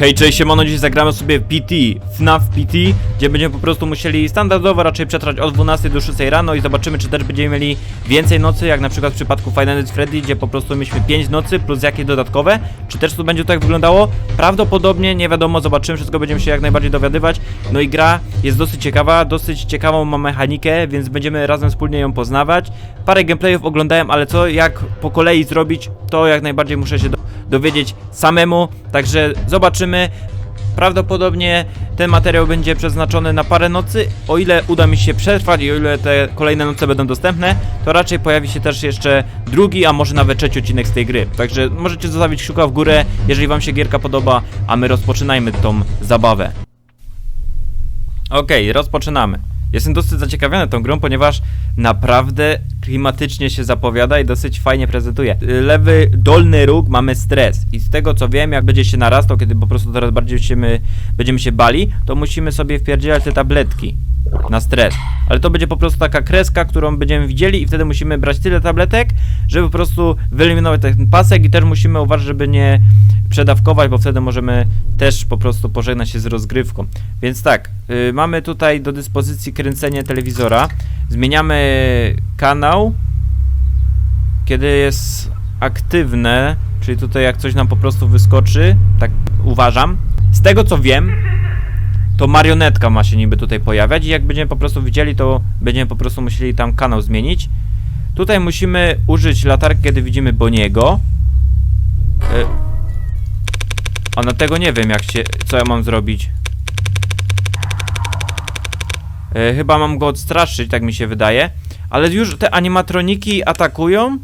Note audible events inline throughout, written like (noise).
Hej, cześć, siemano, dziś zagramy sobie PT, FNAF PT, gdzie będziemy po prostu musieli standardowo raczej przetrwać od 12 do 6 rano i zobaczymy, czy też będziemy mieli więcej nocy, jak na przykład w przypadku Five Nights at Freddy, gdzie po prostu mieliśmy 5 nocy plus jakieś dodatkowe. Czy też to będzie tak wyglądało? Prawdopodobnie, nie wiadomo, zobaczymy, wszystko będziemy się jak najbardziej dowiadywać. No i gra jest dosyć ciekawa, dosyć ciekawą ma mechanikę, więc będziemy razem wspólnie ją poznawać. Parę gameplayów oglądałem, ale co, jak po kolei zrobić, to jak najbardziej muszę się do dowiedzieć samemu, także zobaczymy. Prawdopodobnie ten materiał będzie przeznaczony na parę nocy. O ile uda mi się przetrwać i o ile te kolejne noce będą dostępne, to raczej pojawi się też jeszcze drugi, a może nawet trzeci odcinek z tej gry. Także możecie zostawić kciuka w górę, jeżeli wam się gierka podoba, a my rozpoczynajmy tą zabawę. Okej, rozpoczynamy. Jestem dosyć zaciekawiony tą grą, ponieważ naprawdę klimatycznie się zapowiada i dosyć fajnie prezentuje. Lewy dolny róg mamy stres i z tego co wiem, jak będzie się narastał, kiedy po prostu coraz bardziej będziemy się bali, to musimy sobie wpierdzielać te tabletki na stres. Ale to będzie po prostu taka kreska, którą będziemy widzieli i wtedy musimy brać tyle tabletek, żeby po prostu wyeliminować ten pasek i też musimy uważać, żeby nie przedawkować, bo wtedy możemy też po prostu pożegnać się z rozgrywką. Więc tak, y, mamy tutaj do dyspozycji kręcenie telewizora. Zmieniamy kanał, kiedy jest aktywne, czyli tutaj jak coś nam po prostu wyskoczy, tak uważam. Z tego co wiem, to marionetka ma się niby tutaj pojawiać i jak będziemy po prostu widzieli, to będziemy po prostu musieli tam kanał zmienić. Tutaj musimy użyć latarki, kiedy widzimy Boniego. Y, a na tego nie wiem jak się, co ja mam zrobić. E, chyba mam go odstraszyć, tak mi się wydaje. Ale już te animatroniki atakują?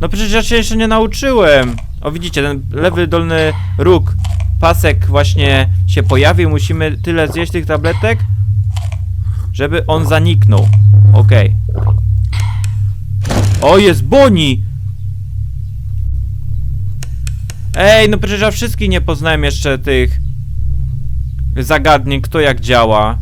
No przecież ja się jeszcze nie nauczyłem. O widzicie, ten lewy dolny róg, pasek właśnie się pojawił. Musimy tyle zjeść tych tabletek, żeby on zaniknął. Okej. O, jest Boni! Ej, no przecież ja wszystkich nie poznałem jeszcze tych zagadnień, kto jak działa.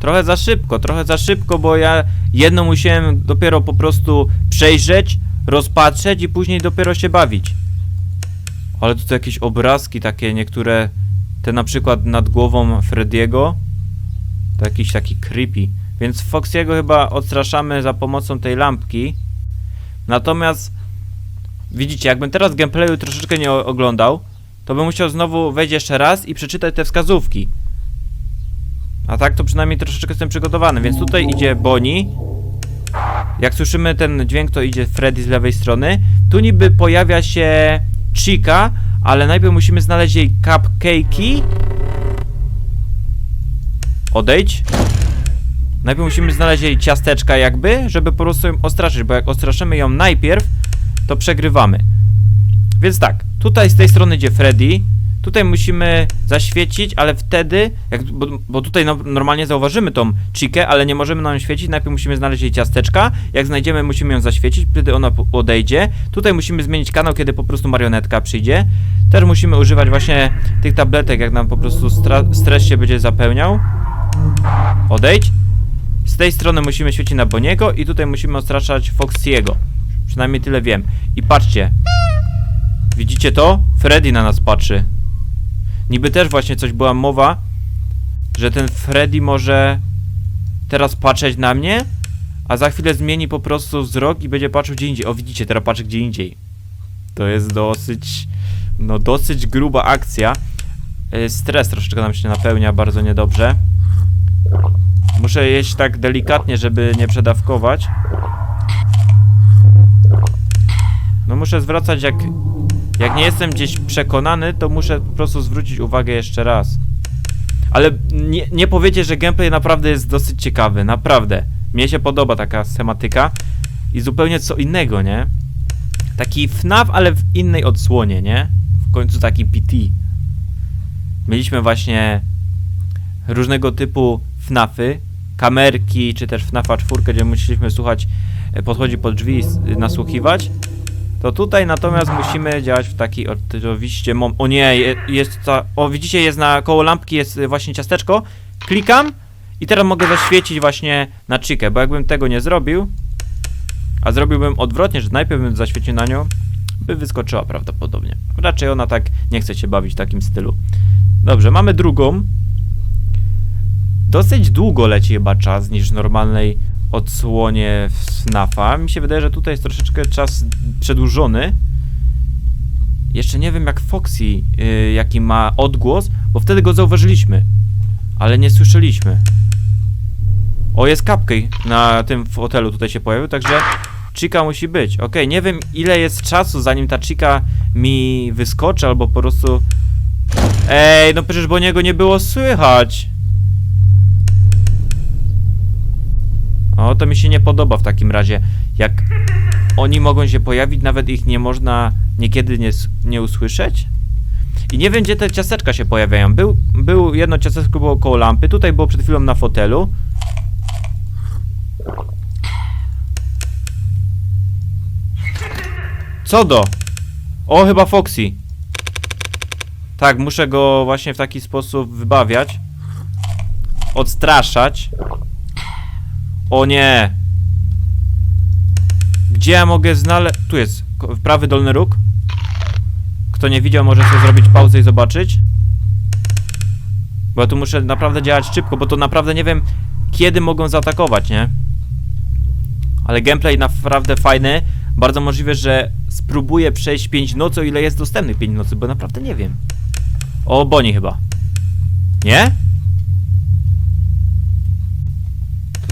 Trochę za szybko, trochę za szybko, bo ja jedno musiałem dopiero po prostu przejrzeć, rozpatrzeć i później dopiero się bawić. Ale tu jakieś obrazki takie, niektóre, te na przykład nad głową Frediego, to jakiś taki creepy. Więc Foxiego chyba odstraszamy za pomocą tej lampki. Natomiast widzicie, jakbym teraz gameplayu troszeczkę nie oglądał, to bym musiał znowu wejść jeszcze raz i przeczytać te wskazówki. A tak to przynajmniej troszeczkę jestem przygotowany, więc tutaj idzie Bonnie. Jak słyszymy ten dźwięk, to idzie Freddy z lewej strony. Tu niby pojawia się Chica, ale najpierw musimy znaleźć jej cupcake'i. Odejdź. Najpierw musimy znaleźć jej ciasteczka jakby, żeby po prostu ją ostraszyć, bo jak ostraszymy ją najpierw, to przegrywamy. Więc tak, tutaj z tej strony idzie Freddy. Tutaj musimy zaświecić, ale wtedy, jak, bo, bo tutaj no, normalnie zauważymy tą chikę, ale nie możemy na nią świecić. Najpierw musimy znaleźć jej ciasteczka. Jak znajdziemy, musimy ją zaświecić, wtedy ona odejdzie. Tutaj musimy zmienić kanał, kiedy po prostu marionetka przyjdzie. Też musimy używać właśnie tych tabletek, jak nam po prostu stres się będzie zapełniał. Odejdź. Z tej strony musimy świecić na Boniego i tutaj musimy odstraszać Foxiego. Przynajmniej tyle wiem. I patrzcie. Widzicie to? Freddy na nas patrzy. Niby też właśnie coś była mowa, że ten Freddy może teraz patrzeć na mnie, a za chwilę zmieni po prostu wzrok i będzie patrzył gdzie indziej. O, widzicie, teraz patrzy gdzie indziej. To jest dosyć, no dosyć gruba akcja. Y, Stres troszeczkę nam się napełnia bardzo niedobrze. Muszę jeść tak delikatnie, żeby nie przedawkować. No muszę zwracać jak... Jak nie jestem gdzieś przekonany, to muszę po prostu zwrócić uwagę jeszcze raz. Ale nie, nie powiecie, że gameplay naprawdę jest dosyć ciekawy, naprawdę. Mnie się podoba taka tematyka i zupełnie co innego, nie? Taki FNAF, ale w innej odsłonie, nie? W końcu taki PT. Mieliśmy właśnie różnego typu FNAFy, kamerki, czy też FNAFa 4, gdzie musieliśmy słuchać, e, podchodzić pod drzwi i nasłuchiwać. To tutaj natomiast musimy działać w taki oczywiście mom... O nie, je- jest ta... O, widzicie, jest na koło lampki jest właśnie ciasteczko. Klikam i teraz mogę zaświecić właśnie na chikę, bo jakbym tego nie zrobił, a zrobiłbym odwrotnie, że najpierw bym zaświecił na nią, by wyskoczyła prawdopodobnie. Raczej ona tak nie chce się bawić w takim stylu. Dobrze, mamy drugą. Dosyć długo leci chyba czas niż w normalnej odsłonie FNAFa. Mi się wydaje, że tutaj jest troszeczkę czas przedłużony. Jeszcze nie wiem jak Foxy, yy, jaki ma odgłos, bo wtedy go zauważyliśmy, ale nie słyszeliśmy. O, jest Cupcake na tym fotelu tutaj się pojawił, także Chica musi być. Okej, nie wiem ile jest czasu zanim ta Chica mi wyskoczy, albo po prostu... Ej, no przecież bo niego nie było słychać. O, to mi się nie podoba w takim razie. Jak oni mogą się pojawić, nawet ich nie można niekiedy nie, nie usłyszeć? I nie wiem, gdzie te ciasteczka się pojawiają. Był, był jedno ciasteczko było koło lampy, tutaj było przed chwilą na fotelu. Co do? O, chyba Foxy. Tak, muszę go właśnie w taki sposób wybawiać. Odstraszać. O nie! Gdzie ja mogę znaleźć... Tu jest prawy dolny róg. Kto nie widział, może sobie zrobić pauzę i zobaczyć. Bo ja tu muszę naprawdę działać szybko, bo to naprawdę nie wiem, kiedy mogą zaatakować, nie? Ale gameplay naprawdę fajny. Bardzo możliwe, że spróbuję przejść 5 nocy, o ile jest dostępnych 5 nocy, bo naprawdę nie wiem. O, Boni chyba. Nie?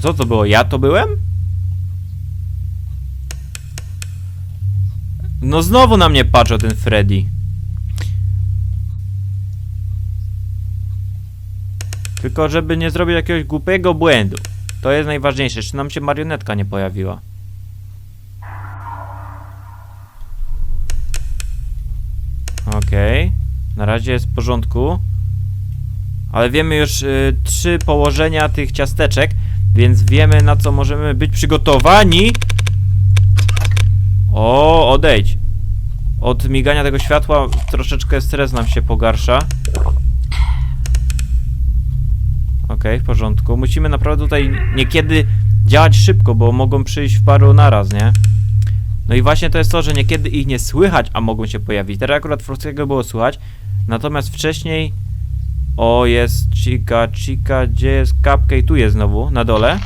Co to było? Ja to byłem? No znowu na mnie patrzył ten Freddy. Tylko żeby nie zrobić jakiegoś głupiego błędu. To jest najważniejsze. Czy nam się marionetka nie pojawiła? Okej. Na razie jest w porządku. Ale wiemy już y, trzy położenia tych ciasteczek, więc wiemy na co możemy być przygotowani. O, odejdź. Od migania tego światła troszeczkę stres nam się pogarsza. Okej, w porządku. Musimy naprawdę tutaj niekiedy działać szybko, bo mogą przyjść w paru naraz, nie? No i właśnie to jest to, że niekiedy ich nie słychać, a mogą się pojawić. Teraz akurat Frostego było słychać, natomiast wcześniej... O, jest Chica, Chica, gdzie jest Cupcake? Tu jest znowu, na dole.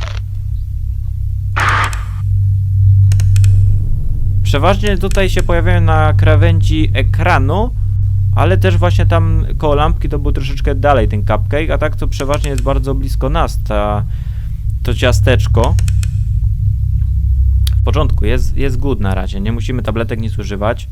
Przeważnie tutaj się pojawiają na krawędzi ekranu, ale też właśnie tam koło lampki to był troszeczkę dalej ten cupcake, a tak to przeważnie jest bardzo blisko nas ta, to ciasteczko. W porządku, jest, jest good na razie, nie musimy tabletek nic używać.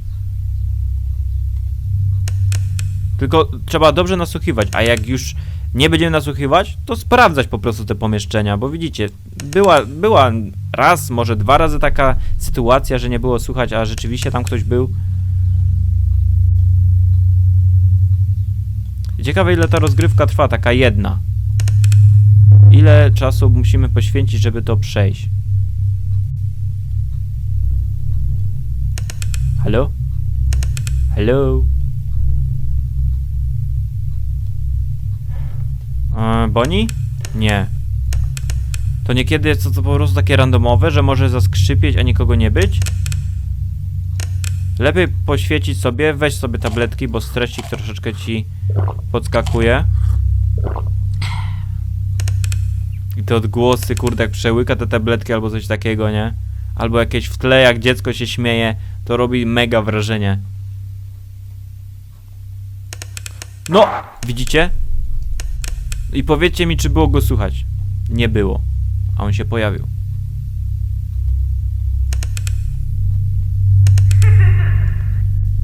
Tylko trzeba dobrze nasłuchiwać, a jak już nie będziemy nasłuchiwać, to sprawdzać po prostu te pomieszczenia, bo widzicie, była, była raz, może dwa razy taka sytuacja, że nie było słuchać, a rzeczywiście tam ktoś był. Ciekawe ile ta rozgrywka trwa, taka jedna. Ile czasu musimy poświęcić, żeby to przejść? Halo? Hello? E, Boni? Nie. To niekiedy jest to, to po prostu takie randomowe, że może zaskrzypieć, a nikogo nie być? Lepiej poświecić sobie, weź sobie tabletki, bo stresik troszeczkę ci podskakuje. I te odgłosy, kurde, jak przełyka te tabletki albo coś takiego, nie? Albo jakieś w tle, jak dziecko się śmieje, to robi mega wrażenie. No, widzicie? I powiedzcie mi, czy było go słuchać. Nie było. A on się pojawił.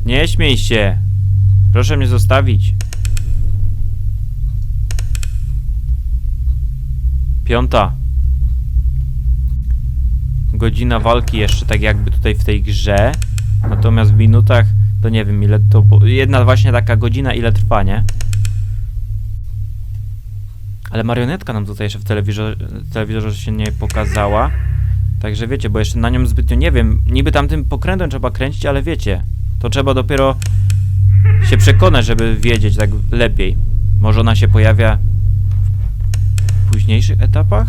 Nie śmiej się. Proszę mnie zostawić. Piąta. Godzina walki jeszcze tak jakby tutaj w tej grze. Natomiast w minutach to nie wiem ile to... Jedna właśnie taka godzina ile trwa, nie? Ale marionetka nam tutaj jeszcze w telewizorze, telewizorze się nie pokazała. Także wiecie, bo jeszcze na nią zbytnio nie wiem. Niby tamtym pokrętem trzeba kręcić, ale wiecie. To trzeba dopiero się przekonać, żeby wiedzieć tak lepiej. Może ona się pojawia w późniejszych etapach?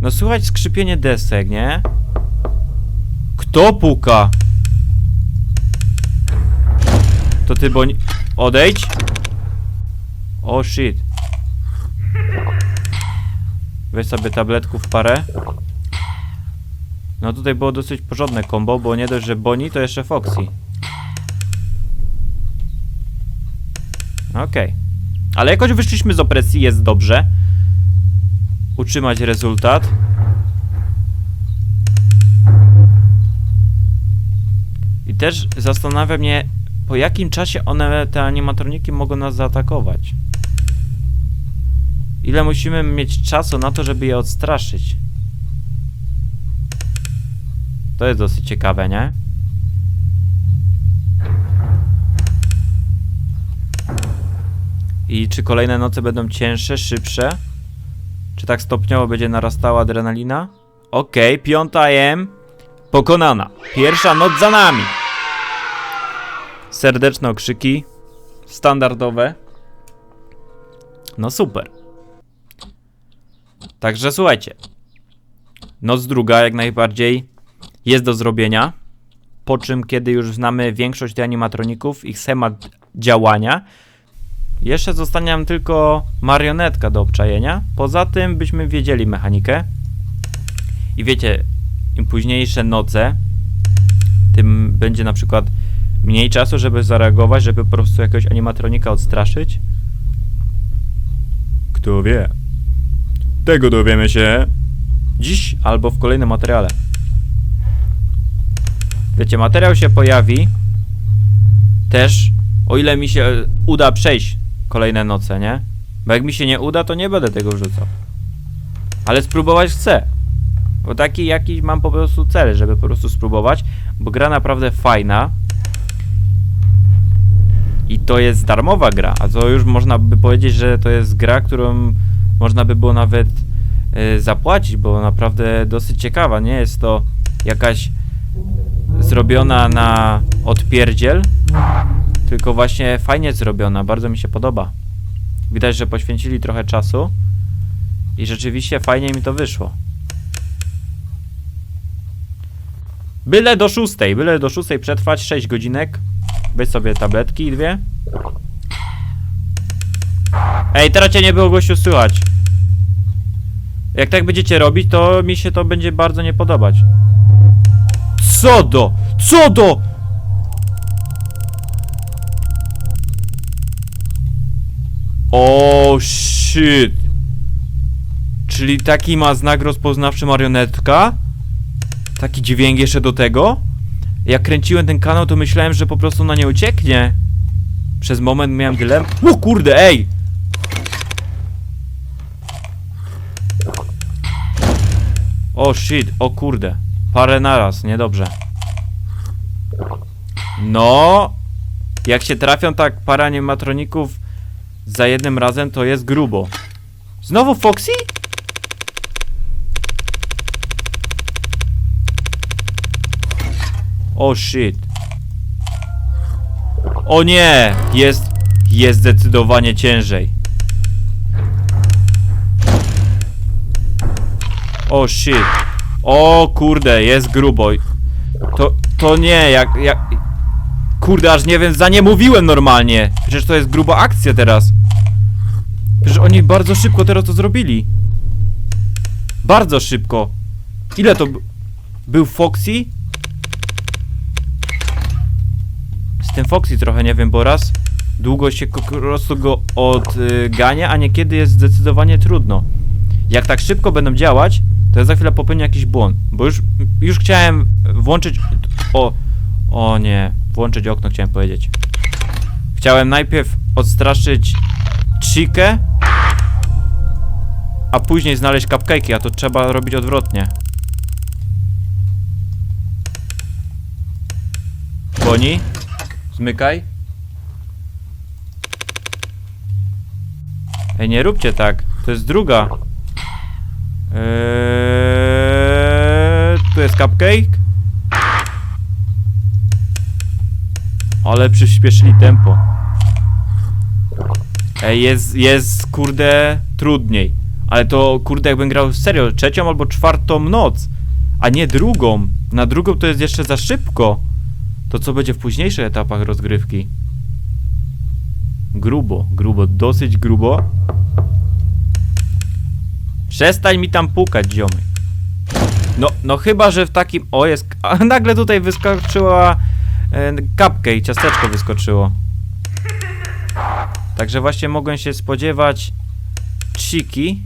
No słychać skrzypienie desek, nie? Kto puka? To ty, bo... Odejdź. O, shit. Weź sobie tabletków parę. No tutaj było dosyć porządne combo, bo nie dość, że Bonnie, to jeszcze Foxy. Okej. Ale jakoś wyszliśmy z opresji, jest dobrze. Utrzymać rezultat. I też zastanawia mnie, po jakim czasie one, te animatroniki mogą nas zaatakować. Ile musimy mieć czasu na to, żeby je odstraszyć? To jest dosyć ciekawe, nie? I czy kolejne noce będą cięższe, szybsze? Czy tak stopniowo będzie narastała adrenalina? Okej, piąta M pokonana. Pierwsza noc za nami. Serdeczne okrzyki. Standardowe. No super. Także słuchajcie. Noc druga jak najbardziej jest do zrobienia. Po czym, kiedy już znamy większość tych animatroników, ich schemat działania, jeszcze zostanie nam tylko marionetka do obczajenia. Poza tym byśmy wiedzieli mechanikę. I wiecie, im późniejsze noce, tym będzie na przykład mniej czasu, żeby zareagować, żeby po prostu jakiegoś animatronika odstraszyć. Kto wie? Tego dowiemy się dziś albo w kolejnym materiale. Wiecie, materiał się pojawi też, o ile mi się uda przejść kolejne noce, nie? Bo jak mi się nie uda, to nie będę tego wrzucał. Ale spróbować chcę. Bo taki jakiś mam po prostu cel, żeby po prostu spróbować, bo gra naprawdę fajna. I to jest darmowa gra, a to już można by powiedzieć, że to jest gra, którą można by było nawet y, zapłacić, bo naprawdę dosyć ciekawa, nie jest to jakaś zrobiona na odpierdziel, tylko właśnie fajnie zrobiona, bardzo mi się podoba. Widać, że poświęcili trochę czasu i rzeczywiście fajnie mi to wyszło. Byle do szóstej, byle do szóstej przetrwać 6 godzinek. Weź sobie tabletki dwie. Ej, teraz cię nie było gościu słychać. Jak tak będziecie robić, to mi się to będzie bardzo nie podobać. Co do? Co do? O shit. Czyli taki ma znak rozpoznawczy marionetka? Taki dźwięk jeszcze do tego? Jak kręciłem ten kanał, to myślałem, że po prostu na nie ucieknie. Przez moment miałem dylem. O kurde, ej! O shit, o kurde. Parę naraz, niedobrze. No, jak się trafią tak parę animatroników za jednym razem, to jest grubo. Znowu Foxy? O shit. O nie! Jest, jest zdecydowanie ciężej. O shit. O kurde, jest grubo. To, to nie, jak, jak... Kurde, aż nie wiem, za nie mówiłem normalnie. Przecież to jest gruba akcja teraz. Przecież oni bardzo szybko teraz to zrobili. Bardzo szybko. Ile to był Foxy? Z tym Foxy trochę nie wiem, bo raz długo się po prostu go odgania, a niekiedy jest zdecydowanie trudno. Jak tak szybko będą działać, to ja za chwilę popełnię jakiś błąd, bo już, już chciałem włączyć... O, o nie, włączyć okno chciałem powiedzieć. Chciałem najpierw odstraszyć Chikę, a później znaleźć cupcake'i, a to trzeba robić odwrotnie. Boni, zmykaj. Ej, nie róbcie tak, to jest druga. Eee, tu jest cupcake. Ale przyspieszyli tempo. Ej, jest, jest, kurde, trudniej. Ale to, kurde, jakbym grał serio, trzecią albo czwartą noc, a nie drugą. Na drugą to jest jeszcze za szybko. To co będzie w późniejszych etapach rozgrywki? Grubo, grubo, dosyć grubo. Przestań mi tam pukać, ziomy. No, no chyba, że w takim... O, jest... A nagle tutaj wyskoczyła e, kapkę i ciasteczko wyskoczyło. Także właśnie mogłem się spodziewać Chiki.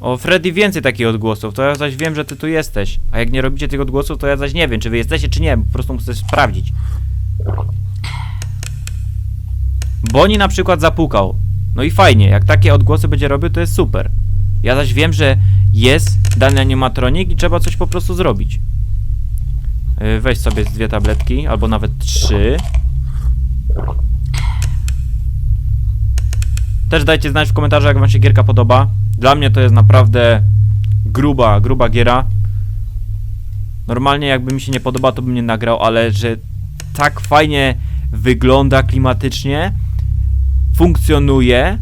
O, Freddy więcej takich odgłosów, to ja zaś wiem, że ty tu jesteś. A jak nie robicie tych odgłosów, to ja zaś nie wiem, czy wy jesteście, czy nie. Po prostu muszę sprawdzić. Boni na przykład zapukał. No i fajnie, jak takie odgłosy będzie robił, to jest super. Ja zaś wiem, że jest dany animatronik i trzeba coś po prostu zrobić. Yy, Weź sobie dwie tabletki, albo nawet trzy. Też dajcie znać w komentarzu, jak wam się gierka podoba. Dla mnie to jest naprawdę gruba, gruba giera. Normalnie jakby mi się nie podoba, to bym nie nagrał, ale że tak fajnie wygląda klimatycznie, funkcjonuje,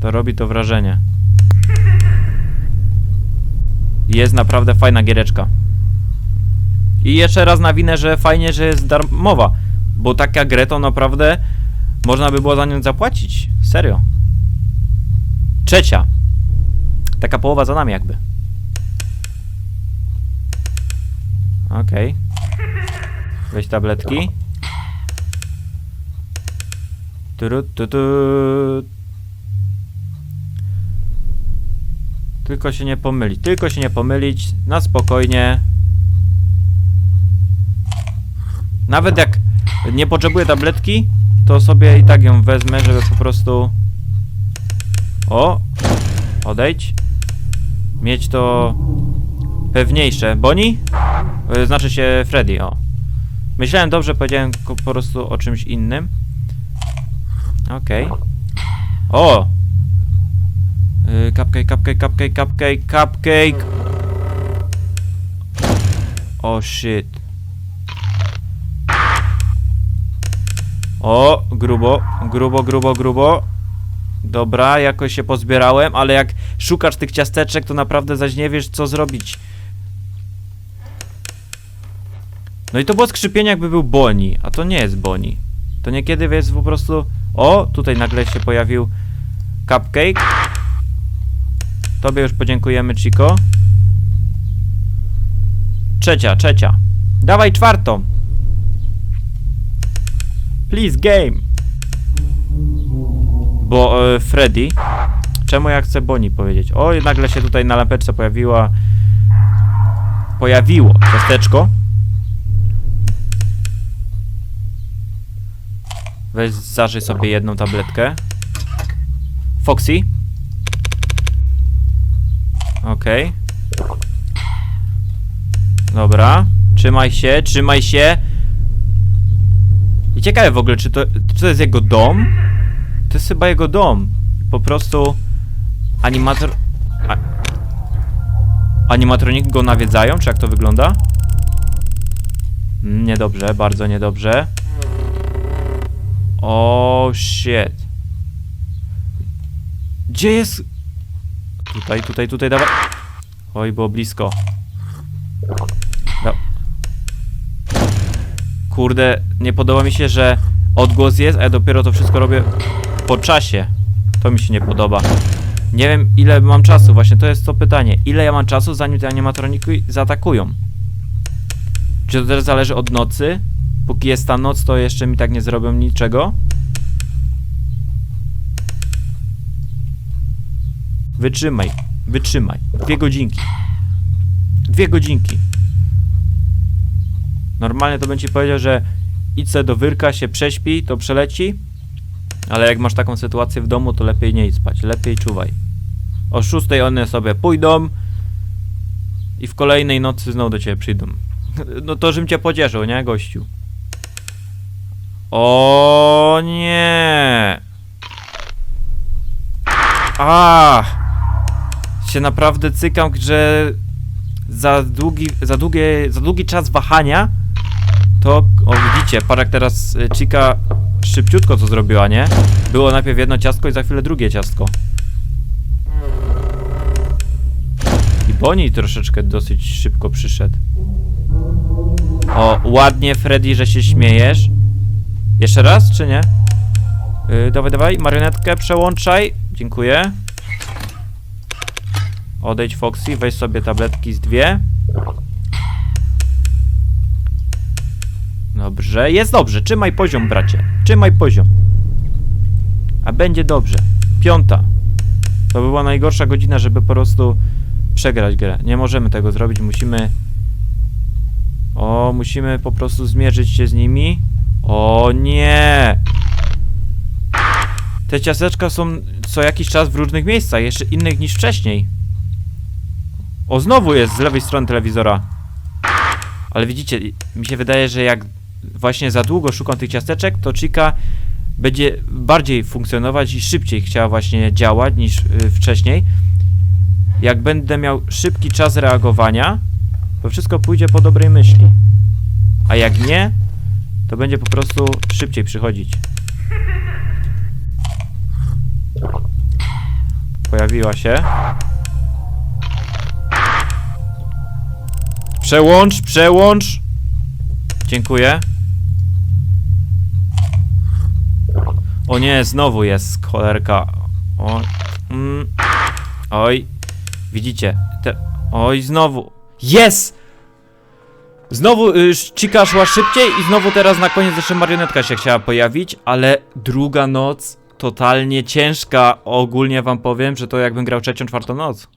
to robi to wrażenie. Jest naprawdę fajna giereczka. I jeszcze raz nawinę, że fajnie, że jest darmowa, bo taka grę to naprawdę można by było za nią zapłacić. Serio. Trzecia. Taka połowa za nami jakby. Okej. Weź tabletki. Turu, tu, tu. Tylko się nie pomylić. Tylko się nie pomylić. Na spokojnie. Nawet jak nie potrzebuję tabletki, to sobie i tak ją wezmę, żeby po prostu... O! Odejdź. Mieć to pewniejsze. Boni? E, Znaczy się Freddy, o. Myślałem dobrze, powiedziałem po prostu o czymś innym. Okej. O! Yy, cupcake, cupcake, cupcake, cupcake, cupcake. O shit. O, grubo, grubo, grubo, grubo. Dobra, jakoś się pozbierałem, ale jak szukasz tych ciasteczek, to naprawdę zaś nie wiesz, co zrobić. No i to było skrzypienie, jakby był Boni, a to nie jest Boni. To niekiedy jest po prostu... O, tutaj nagle się pojawił cupcake. Tobie już podziękujemy, Chico. Trzecia, trzecia. Dawaj czwartą. Please, game. Bo e, Freddy. Czemu ja chcę Boni powiedzieć? O, nagle się tutaj na lampeczce pojawiła. Pojawiło ciasteczko. Weź zażyj sobie jedną tabletkę. Foxy. Okej. Dobra. Trzymaj się, trzymaj się. I ciekawe w ogóle, czy to, czy to jest jego dom? To jest chyba jego dom. Po prostu animator... A, animatroniki go nawiedzają, czy jak to wygląda? Mm, Niedobrze, bardzo niedobrze. O shit. Gdzie jest... Tutaj, tutaj, tutaj, dawaj. Oj, było blisko. Da. Kurde, nie podoba mi się, że odgłos jest, a ja dopiero to wszystko robię po czasie. To mi się nie podoba. Nie wiem, ile mam czasu, właśnie to jest to pytanie. Ile ja mam czasu, zanim te animatroniki zaatakują? Czy to też zależy od nocy? Póki jest ta noc, to jeszcze mi tak nie zrobią niczego? Wytrzymaj, wytrzymaj. Dwie godzinki. Dwie godzinki. Normalnie to ci powiedział, że idź do wyrka, się prześpi, to przeleci. Ale jak masz taką sytuację w domu, to lepiej nie idź spać, lepiej czuwaj. O szóstej one sobie pójdą i w kolejnej nocy znowu do ciebie przyjdą. (laughs) No to żebym cię pocieszył, nie, gościu? O nie! A! Się naprawdę cykam, że za długi, za długie, za długi czas wahania to, o widzicie, parak teraz y, Chica szybciutko co zrobiła, nie? Było najpierw jedno ciastko i za chwilę drugie ciastko. I Boni troszeczkę dosyć szybko przyszedł. O, ładnie, Freddy, że się śmiejesz. Jeszcze raz, czy nie? Yy, dawaj, dawaj, marionetkę przełączaj. Dziękuję. Odejdź, Foxy, weź sobie tabletki z dwie. Dobrze, jest dobrze. Trzymaj poziom, bracie. Trzymaj poziom. A będzie dobrze. Piąta. To by była najgorsza godzina, żeby po prostu przegrać grę. Nie możemy tego zrobić, musimy... O, musimy po prostu zmierzyć się z nimi. O nie! Te ciasteczka są co jakiś czas w różnych miejscach, jeszcze innych niż wcześniej. O, znowu jest z lewej strony telewizora. Ale widzicie, mi się wydaje, że jak właśnie za długo szukam tych ciasteczek, to Chica będzie bardziej funkcjonować i szybciej chciała właśnie działać niż y, wcześniej. Jak będę miał szybki czas reagowania, to wszystko pójdzie po dobrej myśli. A jak nie, to będzie po prostu szybciej przychodzić. Pojawiła się. Przełącz, przełącz. Dziękuję. O nie, znowu jest cholerka. O, mm, oj, widzicie? Te, oj, znowu. Jest! Znowu y, szła szybciej i znowu teraz na koniec jeszcze marionetka się chciała pojawić, ale druga noc totalnie ciężka. Ogólnie wam powiem, że to jakbym grał trzecią, czwartą noc.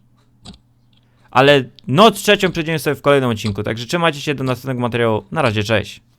Ale noc trzecią przejdziemy sobie w kolejnym odcinku, także trzymajcie się do następnego materiału. Na razie, cześć.